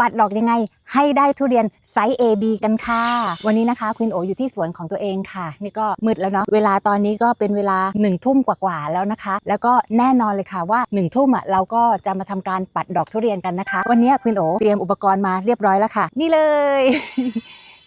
ปัดดอกยังไงให้ได้ทุเรียนไซส์ AB กันค่ะ วันนี้นะคะคุณโออยู่ที่สวนของตัวเองค่ะ นี่ก็มืดแล้วเนาะเวลาตอนนี้ก็เป็นเวลา1นึ่ทุ่มกว่าๆแล้วนะคะ แล้วก็แน่นอนเลยค่ะว่า1นึ่ทุ่มอะเราก็จะมาทำการปัดดอกทุเรียนกันนะคะ วันนี้คุณโอเตรียมอุปกรณ์มาเรียบร้อยแล้วค่ะ นี่เลย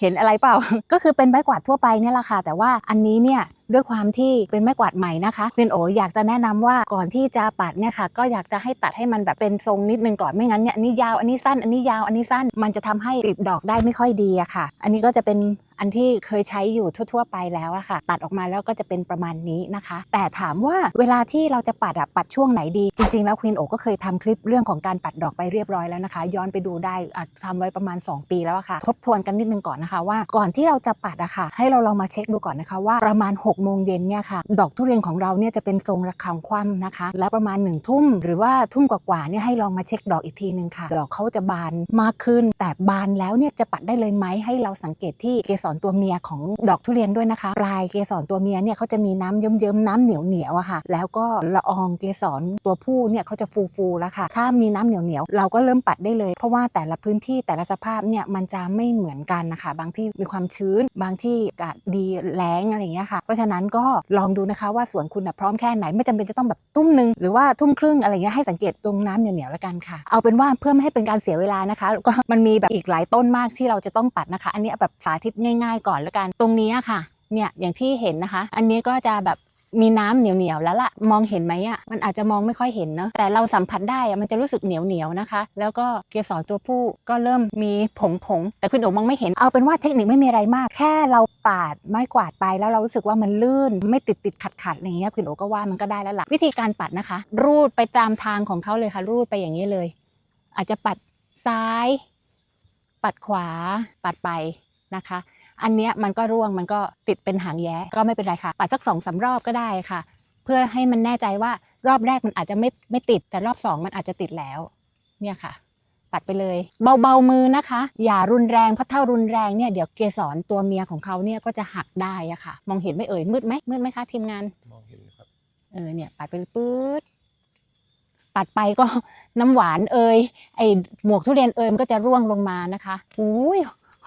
เห็นอะไรเปล่า ก็คือเป็นไม้กวาดทั่วไปเนี่ยแหละค่ะ แต่ว่าอันนี้เนี่ย ด้วยความที่เป็นไม้กวาดใหม่นะคะคุณโออยากจะแนะนำว่าก่อนที่จะปัดเนี่ยค่ะก็อยากจะให้ตัดให้มันแบบเป็นทรงนิดนึงก่อนไม่งั้นเนี่ยอันนี้ยาวอันนี้สั้นอันนี้ยาวอันนี้สั้นมันจะทำให้กลีบดอกได้ไม่ค่อยดีอะค่ะ อันนี้ก็จะเป็นอันที่เคยใช้อยู่ทั่ว ๆ ไปแล้วอะค่ะ ตัดออกมาแล้วก็จะเป็นประมาณนี้นะคะ แต่ถามว่าเวลาที่เราจะปัดอะปัดช่วงไหนดี จริง ๆ แล้วควีนโอก็เคยทำคลิปเรื่องของการปัดดอกไปเรียบร้อยแล้วนะคะ ย้อนไปดูได้อะทำไว้ประมาณ 2 ปีแล้วอะค่ะ ทบทวนกันนิดนึงก่อนนะคะว่า ก่อนที่เราจะปัดอะค่ะ ให้เราลองมาเช็คดูก่อนนะคะว่าประมาณ 6กโมงเย็นเนี่ยค่ะดอกทุเรียนของเราเนี่ยจะเป็นทรงระฆังคว่ำนะคะ แล้วประมาณ1นึ่ทุ่มหรือว่าทุ่มกว่าๆเนี่ยให้ลองมาเช็คดอกอีกทีนึงค่ะ ดอกเขาจะบานมากขึ้น แต่บานแล้วเนี่ยจะปัดได้เลยไหมให้เราสังเกตที่เกสรตัวเมียของดอกทุเรียนด้วยนะคะ ปลายเกสรตัวเมียเนี่ยเขาจะมีน้ำเยิ้มๆน้ำเหนียวเหนียวๆอะค่ะ แล้วก็ละอองเกสรตัวผู้เนี่ยเขาจะฟูๆแล้วค่ะ ถ้ามีน้ำเหนียวเหนียวๆเราก็เริ่มปัดได้เลย เพราะว่าแต่ละพื้นที่แต่ละสภาพเนี่ยมันจะไม่เหมือนกันนะคะ บางที่มีความชื้น บางที่อากาศดีแล้งอะไรอย่างเงี้ยค่ะเพราะฉะนั้นก็ลองดูนะคะว่าสวนคุณนะพร้อมแค่ไหนไม่จำเป็นจะต้องแบบตุ้มหนึ่งหรือว่าทุ่มครึ่งอะไรเงี้ยให้สังเกตตรงน้ำเหนียวๆแล้วกันค่ะเอาเป็นว่าเพื่อไม่ให้เป็นการเสียเวลานะคะก็มันมีแบบอีกหลายต้นมากที่เราจะต้องปัดนะคะ อันนี้แบบสาธิตง่าย ๆ ก่อนแล้วกันตรงนี้ค่ะเนี่ยอย่างที่เห็นนะคะ อันนี้ก็จะแบบ มีน้ำเหนียวๆแล้วล่ะมองเห็นไหมอะมันอาจจะมองไม่ค่อยเห็นเนาะแต่เราสัมผัสได้อะมันจะรู้สึกเหนียวๆนะคะ แล้วก็เกสรตัวผู้ก็เริ่มมีผงๆแต่คุณโอ๋มองไม่เห็นเอาเป็นว่าเทคนิคไม่มีอะไรมาก แค่เราปาดไม้กวาดไปแล้วเรารู้สึกว่ามันลื่นไม่ติดติดขัดขัดๆอะไรเงี้ยคุณโอ๋ก็ว่ามันก็ได้แล้วล่ะวิธีการปัดนะคะ รูดไปตามทางของเขาเลยค่ะ รูดไปอย่างนี้เลย อาจจะปัดซ้าย ปัดขวาปัดไปนะคะ อันเนี้ยมันก็ร่วงมันก็ติดเป็นหางแย้ก็ไม่เป็นไรค่ะปัดสักสองสารอบก็ได้ค่ะ เพื่อให้มันแน่ใจว่ารอบแรกมันอาจจะไม่ไม่ติด แต่รอบสองมันอาจจะติดแล้ว เนี่ยค่ะ ปัดไปเลย เบาๆมือนะคะ อย่ารุนแรงเพราะถ้ารุนแรงเนี่ยเดี๋ยวเกสรตัวเมียของเขาเนี่ยก็จะหักได้อะค่ะ มองเห็นไหมเอ่ยมืดไหมมืดไหมคะทีมงานมองเห็นครับเออเนี่ยปัดไปปื๊ดปัดไปก็น้ำหวานเอยไอหมวกทุเรียนเอยมันก็จะร่วงลงมานะคะอุ้ย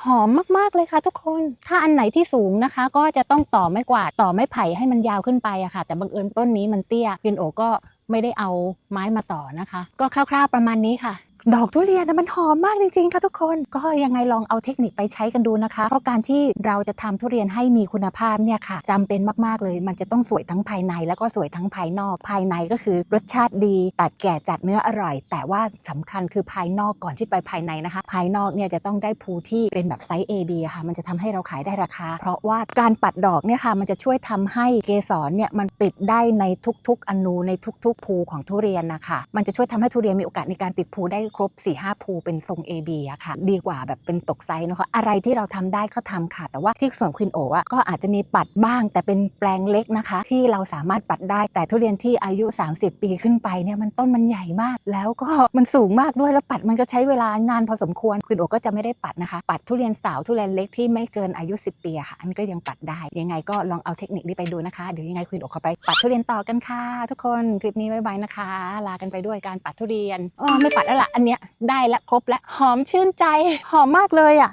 หอมมากๆเลยค่ะทุกคน ถ้าอันไหนที่สูงนะคะ ก็จะต้องต่อไม้กวาดต่อไม้ไผ่ให้มันยาวขึ้นไปอะค่ะ แต่บังเอิญต้นนี้มันเตี้ยเพียนโอก็ไม่ได้เอาไม้มาต่อนะคะ ก็คร่าวๆประมาณนี้ค่ะ ดอกทุเรียนน่ะมันหอมมากจริงๆค่ะทุกคน ก็ยังไงลองเอาเทคนิคไปใช้กันดูนะคะ เพราะการที่เราจะทำทุเรียนให้มีคุณภาพเนี่ยค่ะจำเป็นมากๆเลย มันจะต้องสวยทั้งภายในแล้วก็สวยทั้งภายนอก ภายในก็คือรสชาติดีตัดแก่จัดเนื้ออร่อย แต่ว่าสำคัญคือภายนอกก่อนที่ไปภายในนะคะ ภายนอกเนี่ยจะต้องได้ภูที่เป็นแบบไซส์ A B ะค่ะมันจะทำให้เราขายได้ราคา เพราะว่าการปัดดอกเนี่ยค่ะมันจะช่วยทำให้เกสรเนี่ยมันติดได้ในทุกๆอนูในทุกๆภูของทุเรียนนะคะ มันจะช่วยทำให้ทุเรียนมีโอกาสในการติดภูได้รบ4 5ภูเป็นทรงเ A B อะค่ะ ดีกว่าแบบเป็นตกไซส์นะคะอะไรที่เราทำได้ก็ทำค่ะ แต่ว่าที่สวนควินโออะก็อาจจะมีปัดบ้าง แต่เป็นแปลงเล็กนะคะ ที่เราสามารถปัดได้แต่ทุเรียนที่อายุ 30 ปีขึ้นไปเนี่ยมันต้นมันใหญ่มาก แล้วก็มันสูงมากด้วยแล้วปัดมันก็ใช้เวลานานพอสมควรควินโอก็จะไม่ได้ปัดนะคะ ปัดทุเรียนสาวทุเรียนเล็กที่ไม่เกินอายุ 10 ปีอะค่ะอันก็ยังปัดได้ ยังไงก็ลองเอาเทคนิคนี้ไปดูนะคะเดี๋ยวยังไงควินโอเขอไปปัดทุเรียนต่อกันค่ะ ทุกคนคลิปนี้บ๊ายบายนะคะ ลากันไปด้วยการปัดทุเรียนอ๋อไม่ปัดแล้วล่ะอันเนี้ยได้ละครบละหอมชื่นใจหอมมากเลยอะ